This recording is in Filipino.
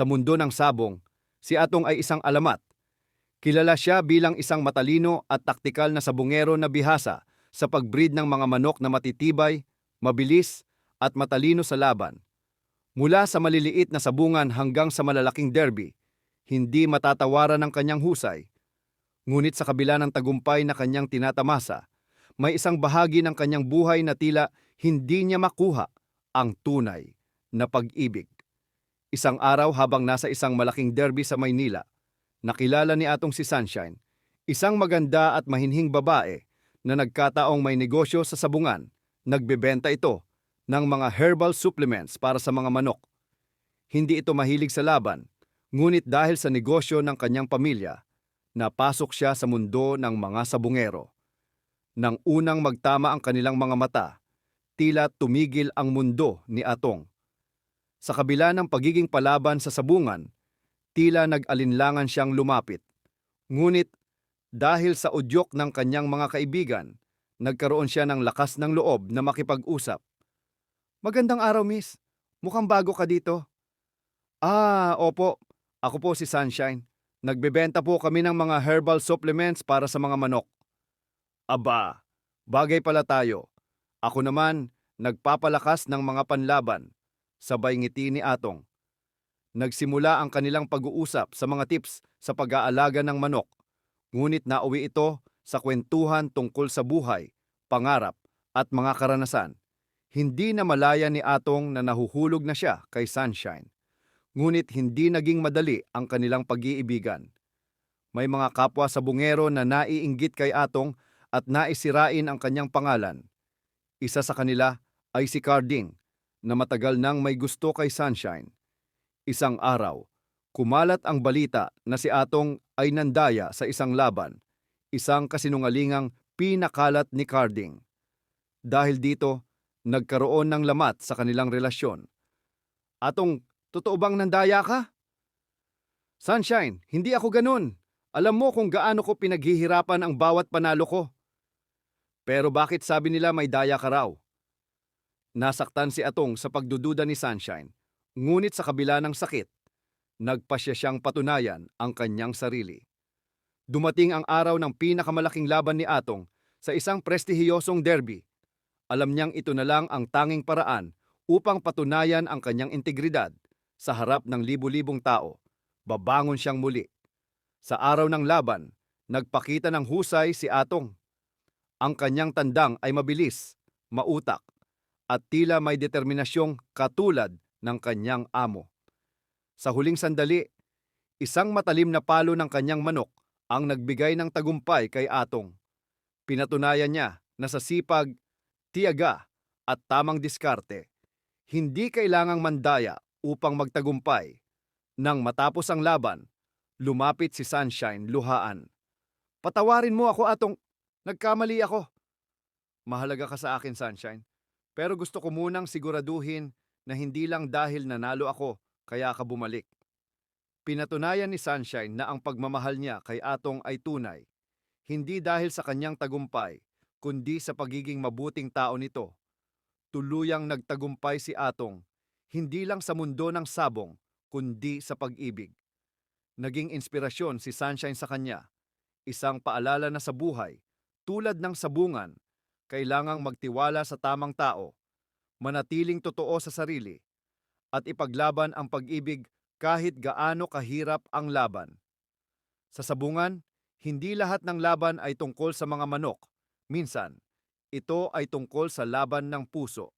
Sa mundo ng sabong, si Atong ay isang alamat. Kilala siya bilang isang matalino at taktikal na sabungero na bihasa sa pagbreed ng mga manok na matitibay, mabilis, at matalino sa laban. Mula sa maliliit na sabungan hanggang sa malalaking derby, hindi matatawaran ng kanyang husay. Ngunit sa kabila ng tagumpay na kanyang tinatamasa, may isang bahagi ng kanyang buhay na tila hindi niya makuha ang tunay na pag-ibig. Isang araw habang nasa isang malaking derby sa Maynila, nakilala ni Atong si Sunshine, isang maganda at mahinhing babae na nagkataong may negosyo sa sabungan. Nagbebenta ito ng mga herbal supplements para sa mga manok. Hindi ito mahilig sa laban, ngunit dahil sa negosyo ng kanyang pamilya, napasok siya sa mundo ng mga sabungero. Nang unang magtama ang kanilang mga mata, tila tumigil ang mundo ni Atong. Sa kabila ng pagiging palaban sa sabungan, tila nag-alinlangan siyang lumapit. Ngunit dahil sa udyok ng kanyang mga kaibigan, nagkaroon siya ng lakas ng loob na makipag-usap. Magandang araw, miss. Mukhang bago ka dito. Ah, opo. Ako po si Sunshine. Nagbebenta po kami ng mga herbal supplements para sa mga manok. Aba, bagay pala tayo. Ako naman, nagpapalakas ng mga panlaban. Sabay ngiti ni Atong. Nagsimula ang kanilang pag-uusap sa mga tips sa pag-aalaga ng manok. Ngunit nauwi ito sa kwentuhan tungkol sa buhay, pangarap, at mga karanasan. Hindi na malaya ni Atong na nahuhulog na siya kay Sunshine. Ngunit hindi naging madali ang kanilang pag-iibigan. May mga kapwa sa bungero na naiinggit kay Atong at naisirain ang kanyang pangalan. Isa sa kanila ay si Carding, na matagal nang may gusto kay Sunshine. Isang araw, kumalat ang balita na si Atong ay nandaya sa isang laban, isang kasinungalingang pinakalat ni Carding. Dahil dito, nagkaroon ng lamat sa kanilang relasyon. Atong, totoo bang nandaya ka? Sunshine, hindi ako ganun. Alam mo kung gaano ko pinaghihirapan ang bawat panalo ko. Pero bakit sabi nila may daya ka raw? Nasaktan si Atong sa pagdududa ni Sunshine, ngunit sa kabila ng sakit, nagpasya siyang patunayan ang kanyang sarili. Dumating ang araw ng pinakamalaking laban ni Atong sa isang prestihiyosong derby. Alam niyang ito na lang ang tanging paraan upang patunayan ang kanyang integridad sa harap ng libu-libong tao. Babangon siyang muli. Sa araw ng laban, nagpakita ng husay si Atong. Ang kanyang tandang ay mabilis, mautak, at tila may determinasyong katulad ng kanyang amo. Sa huling sandali, isang matalim na palo ng kanyang manok ang nagbigay ng tagumpay kay Atong. Pinatunayan niya na sa sipag, tiyaga at tamang diskarte, hindi kailangang mandaya upang magtagumpay. Nang matapos ang laban, lumapit si Sunshine luhaan. Patawarin mo ako atong nagkamali ako. Mahalaga ka sa akin, Sunshine. Pero gusto ko munang siguraduhin na hindi lang dahil nanalo ako kaya ka bumalik. Pinatunayan ni Sunshine na ang pagmamahal niya kay Atong ay tunay, hindi dahil sa kanyang tagumpay, kundi sa pagiging mabuting tao nito. Tuluyang nagtagumpay si Atong, hindi lang sa mundo ng sabong, kundi sa pag-ibig. Naging inspirasyon si Sunshine sa kanya, isang paalala na sa buhay, tulad ng sabungan, kailangang magtiwala sa tamang tao, manatiling totoo sa sarili, at ipaglaban ang pag-ibig kahit gaano kahirap ang laban. Sa sabungan, hindi lahat ng laban ay tungkol sa mga manok. Minsan, ito ay tungkol sa laban ng puso.